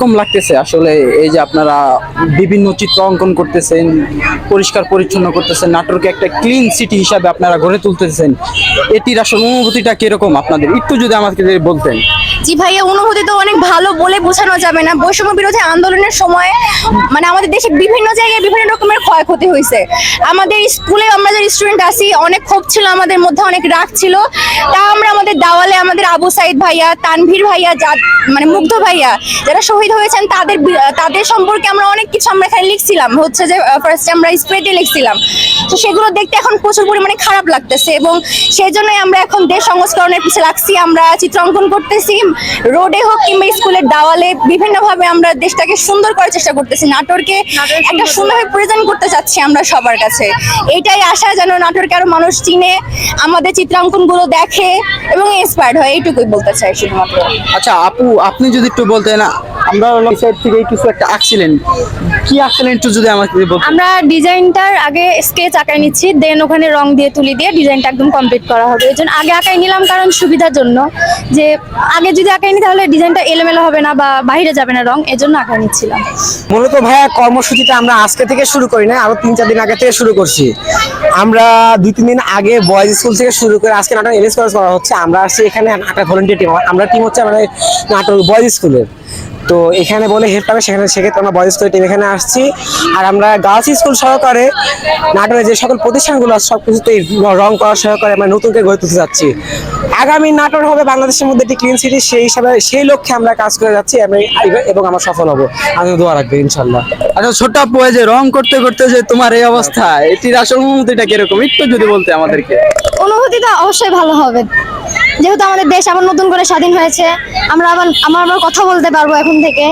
কম লাগতেছে আসলে এই যে আপনারা বিভিন্ন চিত্র অঙ্কন করতেছেন, পরিষ্কার পরিচ্ছন্ন করতেছেন নাটোরকে একটা ক্লিন সিটি হিসাবে আপনারা গড়ে তুলতেছেন, এটির আসল অনুভূতিটা কীরকম আপনাদের? একটু যদি আমাকে বলতেন। জি ভাইয়া, অনুভূতি তো অনেক ভালো বলে বোঝানো যাবে না। বৈষম্য বিরোধী আন্দোলনের সময় মানে আমাদের দেশে বিভিন্ন জায়গায় বিভিন্ন রকমের ক্ষয়ক্ষতি হয়েছে। আমাদের স্কুলে আমরা যে স্টুডেন্ট আছি, অনেক ক্ষোভ ছিল, আমাদের মধ্যে অনেক রাগ ছিল। তা আমরা আমাদের দাওয়ালে আমাদের আবু সাইদ ভাইয়া, তানভীর ভাইয়া যা মানে মুগ্ধ ভাইয়া যারা শহীদ হয়েছেন, তাদের তাদের সম্পর্কে আমরা অনেক কিছু আমরা এখানে লিখছিলাম। হচ্ছে যে ফার্স্টে আমরা স্প্রেতে লিখছিলাম। তো সেগুলো দেখতে এখন প্রচুর পরিমাণে খারাপ লাগতেছে এবং সেই জন্যই আমরা এখন দেশ সংস্করণের পিছিয়ে লাগছি। আমরা চিত্রাঙ্কন করতেছি। রোডে হোক কিংবা স্কুলের দাওয়ালে বিভিন্নভাবে আমরা দেশটাকে সুন্দর করার চেষ্টা করতেছি নাটোরকে একটা সুন্দরভাবে প্রেজেন্ট করতে চাচ্ছি আমরা সবার কাছে। এটাই আশা যেন নাটোরকে আরও মানুষ চিনে আমাদের চিত্রাঙ্কনগুলো দেখে এবং ইন্সপায়ার্ড হয় এইটুকুই বলতে চাই শুধুমাত্র। আচ্ছা আপু আপনি যদি একটু বলতেন আমরা এই সাইড থেকে কিছু একটা আঁকছিলেন। কি আঁকছিলেন একটু যদি আমাকে বলতেন? আমরা ডিজাইনটার আগে স্কেচ আঁকাই নিচ্ছি দেন ওখানে রং দিয়ে তুলি দিয়ে ডিজাইনটা একদম কমপ্লিট করা হবে। এই জন্য আগে আঁকাই নিলাম কারণ সুবিধার জন্য যে আগে যদি আঁকাই নি তাহলে ডিজাইনটা এলোমেলো হবে না বা বাইরে যাবে না রং এজন্য আঁকাই নিচ্ছিলাম। মূলত ভাইয়া কর্মসূচিটা আমরা আজকে থেকে শুরু করি না আরও তিন চার দিন আগে থেকে শুরু করছি। আমরা দুই তিন দিন আগে বয়েজ স্কুল থেকে শুরু করে আজকে নাটক এনএস কলেজ করা হচ্ছে আমরা আসছি এখানে একটা ভলেন্টিয়ার টিম আমরা টিম হচ্ছে আমাদের নাটক বয়েজ স্কুলের তো এখানে বলে হেল্প পাবে সেখানে সেক্ষেত্রে আমরা বয়েজ টিম এখানে আসছি। আর আমরা গার্লস স্কুল সহকারে নাটোরে যে সকল প্রতিষ্ঠানগুলো আছে সব কিছুতেই রং করা সহকারে আমরা নতুন করে গড়ে তুলতে যাচ্ছি। আগামী নাটোর হবে বাংলাদেশের মধ্যে একটি ক্লিন সিটি সেই হিসাবে সেই লক্ষ্যে আমরা কাজ করে যাচ্ছি আমি এবং আমরা সফল হব। আমি দোয়া রাখবে ইনশাল্লাহ আচ্ছা ছোট আপু এই যে রং করতে করতে যে তোমার এই অবস্থা এটির আসল অনুভূতিটা কীরকম? একটু যদি বলতে আমাদেরকে। অনুভূতিটা অবশ্যই ভালো হবে। যেহেতু আমাদের দেশ আবার নতুন করে স্বাধীন হয়েছে, আমরা আবার আমরা আবার কথা বলতে পারব এখন থেকে।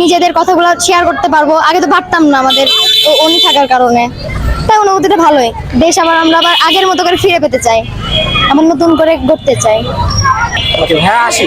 নিজেদের কথাগুলো শেয়ার করতে পারব। আগে তো পারতাম না আমাদের উনি থাকার কারণে। তাই অনুভূতিটা ভালোই। দেশ আবার আমরা আবার আগের মতো করে ফিরে পেতে চাই। আবার নতুন করে গড়তে চাই। হ্যাঁ আসি।